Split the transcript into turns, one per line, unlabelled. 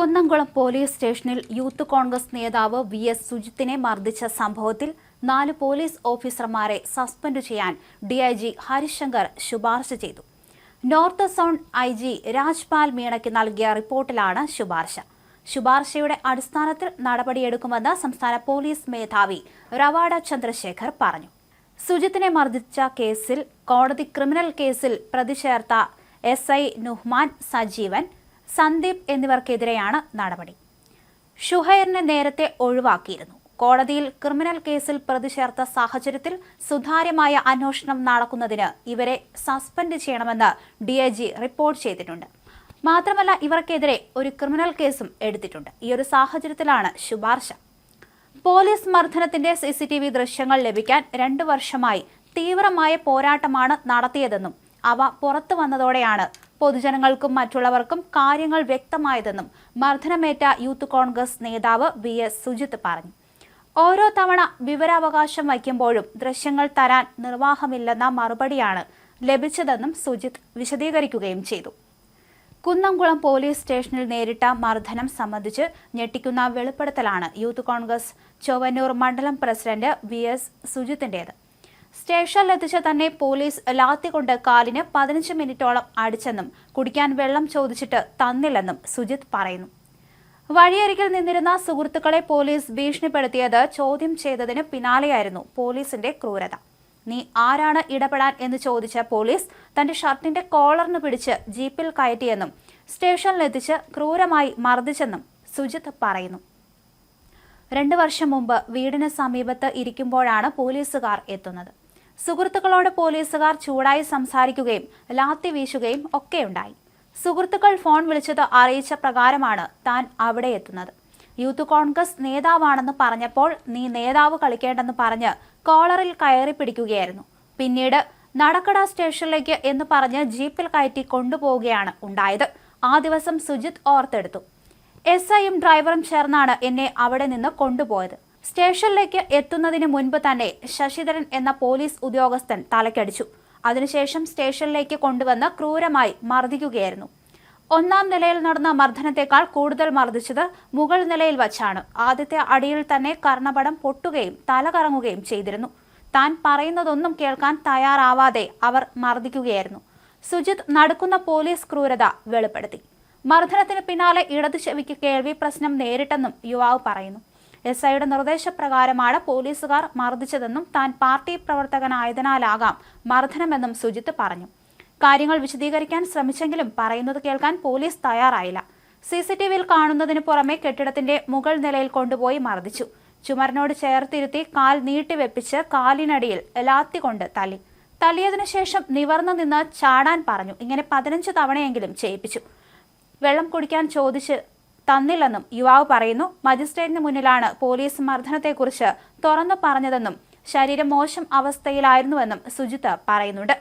Kunnamkulam police സ്റ്റേഷനിൽ youth Congress നേതാവ് V S സുജിത്തിനെ മർദ്ദിച്ച സംഭവത്തിൽ നാല് പോലീസ് ഓഫീസർമാരെ സസ്പെൻഡ് ചെയ്യാൻ ഡിഐജി ഹരിശങ്കർ ശുപാർശ ചെയ്തു. North zone I G Rajpal മീണയ്ക്ക് നൽകിയ റിപ്പോർട്ടിലാണ് ശുപാർശ. ശുപാർശയുടെ അടിസ്ഥാനത്തിൽ നടപടിയെടുക്കുമെന്ന് സംസ്ഥാന പോലീസ് മേധാവി റവാഡ ചന്ദ്രശേഖർ പറഞ്ഞു. സുജിത്തിനെ മർദ്ദിച്ച കേസിൽ കോടതി ക്രിമിനൽ കേസിൽ പ്രതിചേർത്ത എസ് ഐ നുഹ്മാൻ സജീവൻ സന്ദീപ് എന്നിവർക്കെതിരെയാണ് നടപടി. ഷുഹൈറിനെ നേരത്തെ ഒഴിവാക്കിയിരുന്നു. കോടതിയിൽ ക്രിമിനൽ കേസിൽ പ്രതി ചേർത്ത സാഹചര്യത്തിൽ സുതാര്യമായ അന്വേഷണം നടക്കുന്നതിന് ഇവരെ സസ്പെൻഡ് ചെയ്യണമെന്ന് ഡിഐജി റിപ്പോർട്ട് ചെയ്തിട്ടുണ്ട്. മാത്രമല്ല ഇവർക്കെതിരെ ഒരു ക്രിമിനൽ കേസും എടുത്തിട്ടുണ്ട്. ഈ ഒരു സാഹചര്യത്തിലാണ് ശുപാർശ. പോലീസ് മർദ്ദനത്തിന്റെ സി സി ടി വി ദൃശ്യങ്ങൾ ലഭിക്കാൻ രണ്ടു വർഷമായി തീവ്രമായ പോരാട്ടമാണ് നടത്തിയതെന്നും അവ പുറത്തു വന്നതോടെയാണ് പൊതുജനങ്ങൾക്കും മറ്റുള്ളവർക്കും കാര്യങ്ങൾ വ്യക്തമായതെന്നും മർദ്ദനമേറ്റ യൂത്ത് കോൺഗ്രസ് നേതാവ് വി എസ് പറഞ്ഞു. ഓരോ തവണ വിവരാവകാശം വയ്ക്കുമ്പോഴും ദൃശ്യങ്ങൾ തരാൻ നിർവാഹമില്ലെന്ന മറുപടിയാണ് ലഭിച്ചതെന്നും സുജിത് വിശദീകരിക്കുകയും ചെയ്തു. കുന്നംകുളം പോലീസ് സ്റ്റേഷനിൽ നേരിട്ട മർദ്ദനം സംബന്ധിച്ച് ഞെട്ടിക്കുന്ന വെളിപ്പെടുത്തലാണ് യൂത്ത് കോൺഗ്രസ് ചൊവ്വന്നൂർ മണ്ഡലം പ്രസിഡന്റ് വി എസ് സുജിത്തിന്റേത് സ്റ്റേഷനിലെത്തിച്ച തന്നെ പോലീസ് ലാത്തികൊണ്ട് കാലിന് പതിനഞ്ച് മിനിറ്റോളം അടിച്ചെന്നും കുടിക്കാൻ വെള്ളം ചോദിച്ചിട്ട് തന്നില്ലെന്നും സുജിത് പറയുന്നു. വഴിയരികിൽ നിന്നിരുന്ന സുഹൃത്തുക്കളെ പോലീസ് ഭീഷണിപ്പെടുത്തിയത് ചോദ്യം ചെയ്തതിന് പിന്നാലെയായിരുന്നു പോലീസിന്റെ ക്രൂരത. നീ ആരാണ് ഇടപെടാൻ എന്ന് ചോദിച്ച പോലീസ് തന്റെ ഷർട്ടിന്റെ കോളറിന് പിടിച്ച് ജീപ്പിൽ കയറ്റിയെന്നും സ്റ്റേഷനിലെത്തിച്ച് ക്രൂരമായി മർദ്ദിച്ചെന്നും സുജിത് പറയുന്നു. രണ്ടു വർഷം മുമ്പ് വീടിന് സമീപത്ത് ഇരിക്കുമ്പോഴാണ് പോലീസുകാർ എത്തുന്നത്. സുഹൃത്തുക്കളോട് പോലീസുകാർ ചൂടായി സംസാരിക്കുകയും ലാത്തി വീശുകയും ഒക്കെയുണ്ടായി. സുഹൃത്തുക്കൾ ഫോൺ വിളിച്ചത് അറിയിച്ച പ്രകാരമാണ് താൻ അവിടെ എത്തുന്നത്. യൂത്ത് കോൺഗ്രസ് നേതാവാണെന്ന് പറഞ്ഞപ്പോൾ നീ നേതാവ് കളിക്കേണ്ടെന്ന് പറഞ്ഞ് കോളറിൽ കയറി പിടിക്കുകയായിരുന്നു. പിന്നീട് നടക്കട സ്റ്റേഷനിലേക്ക് എന്ന് പറഞ്ഞ് ജീപ്പിൽ കയറ്റി കൊണ്ടുപോവുകയാണ് ഉണ്ടായത്. ആ ദിവസം സുജിത് ഓർത്തെടുത്തു. എസ് ഐയും ഡ്രൈവറും ചേർന്നാണ് എന്നെ അവിടെ നിന്ന് കൊണ്ടുപോയത്. സ്റ്റേഷനിലേക്ക് എത്തുന്നതിന് മുൻപ് തന്നെ ശശിധരൻ എന്ന പോലീസ് ഉദ്യോഗസ്ഥൻ തലക്കടിച്ചു. അതിനുശേഷം സ്റ്റേഷനിലേക്ക് കൊണ്ടുവന്ന് ക്രൂരമായി മർദ്ദിക്കുകയായിരുന്നു. ഒന്നാം നിലയിൽ നടന്ന മർദ്ദനത്തെക്കാൾ കൂടുതൽ മർദ്ദിച്ചത് മുകൾ നിലയിൽ വച്ചാണ്. ആദ്യത്തെ അടിയിൽ തന്നെ കർണപടം പൊട്ടുകയും തലകറങ്ങുകയും ചെയ്തിരുന്നു. താൻ പറയുന്നതൊന്നും കേൾക്കാൻ തയ്യാറാവാതെ അവർ മർദ്ദിക്കുകയായിരുന്നു. സുജിത് നടക്കുന്ന പോലീസ് ക്രൂരത വെളിപ്പെടുത്തി. മർദ്ദനത്തിന് പിന്നാലെ ഇടതു ചെവിക്ക് കേൾവി പ്രശ്നം നേരിട്ടെന്നും യുവാവ് പറയുന്നു. എസ് ഐയുടെ നിർദ്ദേശപ്രകാരമാണ് പോലീസുകാർ മർദ്ദിച്ചതെന്നും താൻ പാർട്ടി പ്രവർത്തകനായതിനാലാകാം മർദ്ദനമെന്നും സുജിത്ത് പറഞ്ഞു. കാര്യങ്ങൾ വിശദീകരിക്കാൻ ശ്രമിച്ചെങ്കിലും പറയുന്നത് കേൾക്കാൻ പോലീസ് തയ്യാറായില്ല. സി സി ടി വിയിൽ കാണുന്നതിന് പുറമെ കെട്ടിടത്തിന്റെ മുകൾ നിലയിൽ കൊണ്ടുപോയി മർദ്ദിച്ചു. ചുമരിനോട് ചേർത്തിരുത്തി കാൽ നീട്ടിവെപ്പിച്ച് കാലിനടിയിൽ ലാത്തി കൊണ്ട് തല്ലി തല്ലിയതിനു ശേഷം നിവർന്നു നിന്ന് ചാടാൻ പറഞ്ഞു. ഇങ്ങനെ പതിനഞ്ച് തവണയെങ്കിലും ചെയ്യിപ്പിച്ചു. വെള്ളം കുടിക്കാൻ ചോദിച്ച് തന്നില്ലെന്നും യുവാവ് പറയുന്നു മജിസ്ട്രേറ്റിന് മുന്നിലാണ് പോലീസ് മർദ്ദനത്തെക്കുറിച്ച് തുറന്നു പറഞ്ഞതെന്നും ശരീരം മോശം അവസ്ഥയിലായിരുന്നുവെന്നും സുജിത്ത് പറയുന്നുണ്ട്.